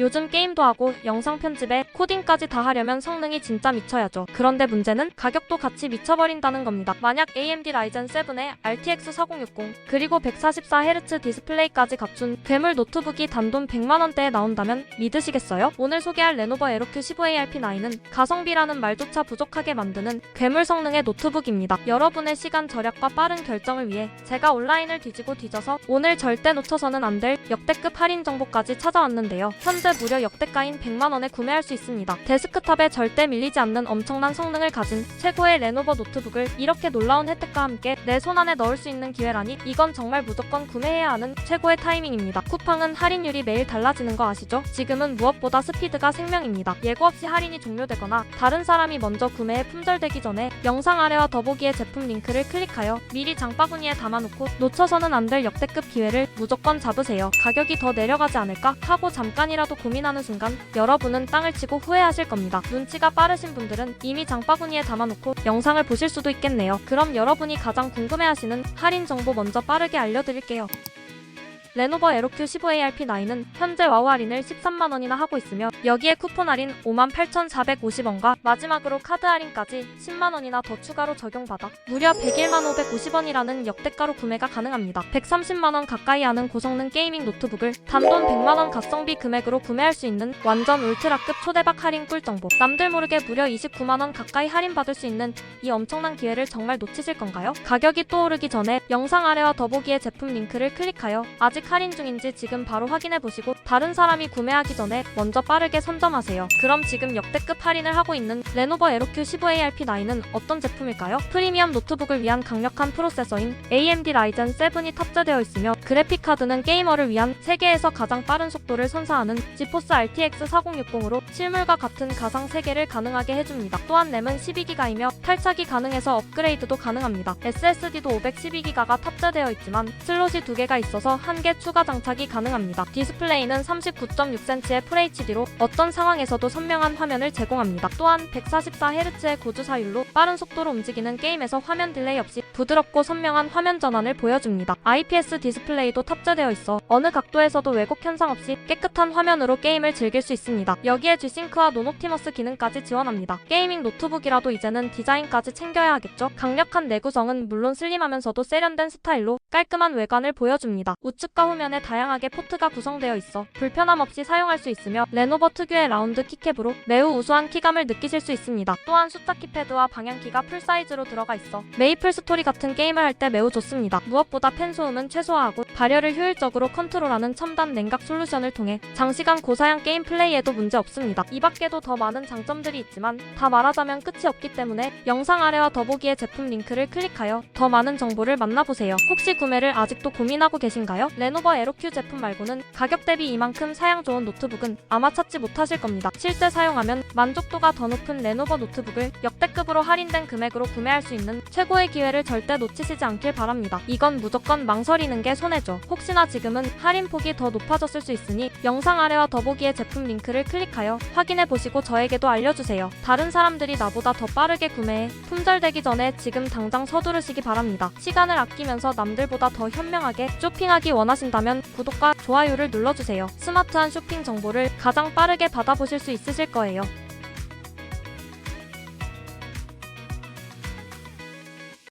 요즘 게임도 하고 영상 편집에 코딩까지 다 하려면 성능이 진짜 미쳐야죠. 그런데 문제는 가격도 같이 미쳐버린다는 겁니다. 만약 AMD 라이젠 7에 RTX 4060 그리고 144Hz 디스플레이까지 갖춘 괴물 노트북이 단돈 100만원대에 나온다면 믿으시겠어요? 오늘 소개할 레노버 에로큐 15ARP9은 가성비라는 말조차 부족하게 만드는 괴물 성능의 노트북입니다. 여러분의 시간 절약과 빠른 결정을 위해 제가 온라인을 뒤지고 뒤져서 오늘 절대 놓쳐서는 안 될 역대급 할인 정보까지 찾아왔는데요. 현재 무려 역대가인 100만원에 구매할 수 있습니다. 데스크탑에 절대 밀리지 않는 엄청난 성능을 가진 최고의 레노버 노트북을 이렇게 놀라운 혜택과 함께 내 손 안에 넣을 수 있는 기회라니 이건 정말 무조건 구매해야 하는 최고의 타이밍입니다. 쿠팡은 할인율이 매일 달라지는 거 아시죠? 지금은 무엇보다 스피드가 생명입니다. 예고 없이 할인이 종료되거나 다른 사람이 먼저 구매에 품절되기 전에 영상 아래와 더보기의 제품 링크를 클릭하여 미리 장바구니에 담아놓고 놓쳐서는 안 될 역대급 기회를 무조건 잡으세요. 가격이 더 내려가지 않을까 하고 잠깐이라도 고민하는 순간 여러분은 땅을 치고 후회하실 겁니다. 눈치가 빠르신 분들은 이미 장바구니에 담아놓고 영상을 보실 수도 있겠네요. 그럼 여러분이 가장 궁금해하시는 할인 정보 먼저 빠르게 알려드릴게요. 레노버 에로큐 15ARP9은 현재 와우 할인을 13만원이나 하고 있으며 여기에 쿠폰 할인 58,450원과 마지막으로 카드 할인까지 10만원이나 더 추가로 적용받아 무려 101만 550원이라는 역대가로 구매가 가능합니다. 130만원 가까이 하는 고성능 게이밍 노트북을 단돈 100만원 가성비 금액으로 구매할 수 있는 완전 울트라급 초대박 할인 꿀 정보 남들 모르게 무려 29만원 가까이 할인받을 수 있는 이 엄청난 기회를 정말 놓치실 건가요? 가격이 또 오르기 전에 영상 아래와 더보기의 제품 링크를 클릭하여 아직 할인 중인지 지금 바로 확인해 보시고 다른 사람이 구매하기 전에 먼저 빠르게 선점하세요. 그럼 지금 역대급 할인을 하고 있는 레노버 에로큐 15ARP9은 어떤 제품일까요? 프리미엄 노트북을 위한 강력한 프로세서인 AMD 라이젠 7이 탑재되어 있으며 그래픽 카드는 게이머를 위한 세계에서 가장 빠른 속도를 선사하는 지포스 RTX 4060으로 실물과 같은 가상 세계를 가능하게 해줍니다. 또한 램은 12기가이며 탈착이 가능해서 업그레이드도 가능합니다. SSD도 512기가가 탑재되어 있지만 슬롯이 두 개가 있어서 한개 추가 장착이 가능합니다. 디스플레이는 39.6cm의 FHD로 어떤 상황에서도 선명한 화면을 제공합니다. 또한 144Hz의 고주 사율로 빠른 속도로 움직이는 게임에서 화면 딜레이 없이 부드럽고 선명한 화면 전환을 보여줍니다. IPS 디스플레이도 탑재되어 있어 어느 각도에서도 왜곡 현상 없이 깨끗한 화면으로 게임을 즐길 수 있습니다. 여기에 G싱크와 노노티머스 기능까지 지원합니다. 게이밍 노트북이라도 이제는 디자인까지 챙겨야 하겠죠? 강력한 내구성은 물론 슬림하면서도 세련된 스타일로 깔끔한 외관을 보여줍니다. 우측과 후면에 다양하게 포트가 구성되어 있어 불편함 없이 사용할 수 있으며 레노버 특유의 라운드 키캡으로 매우 우수한 키감을 느끼실 수 있습니다. 또한 숫자 키패드와 방향키가 풀사이즈로 들어가 있어 메이플 스토리 같은 게임을 할 때 매우 좋습니다. 무엇보다 팬 소음은 최소화하고 발열을 효율적으로 컨트롤하는 첨단 냉각 솔루션을 통해 장시간 고사양 게임 플레이에도 문제 없습니다. 이 밖에도 더 많은 장점들이 있지만 다 말하자면 끝이 없기 때문에 영상 아래와 더보기의 제품 링크를 클릭하여 더 많은 정보를 만나보세요. 혹시 구매를 아직도 고민하고 계신가요? 레노버 에로큐 제품 말고는 가격 대비 이만큼 사양 좋은 노트북은 아마 찾지 못하실 겁니다. 실제 사용하면 만족도가 더 높은 레노버 노트북을 역대급으로 할인된 금액으로 구매할 수 있는 최고의 기회를 절대 놓치시지 않길 바랍니다. 이건 무조건 망설이는 게 손해죠. 혹시나 지금은 할인 폭이 더 높아졌을 수 있으니 영상 아래와 더보기의 제품 링크를 클릭하여 확인해 보시고 저에게도 알려주세요. 다른 사람들이 나보다 더 빠르게 구매해 품절되기 전에 지금 당장 서두르시기 바랍니다. 시간을 아끼면서 남들보다 더 현명하게 쇼핑하기 원하신다면 구독과 좋아요를 눌러주세요. 스마트한 쇼핑 정보를 가장 빠르게 받아보실 수 있으실 거예요.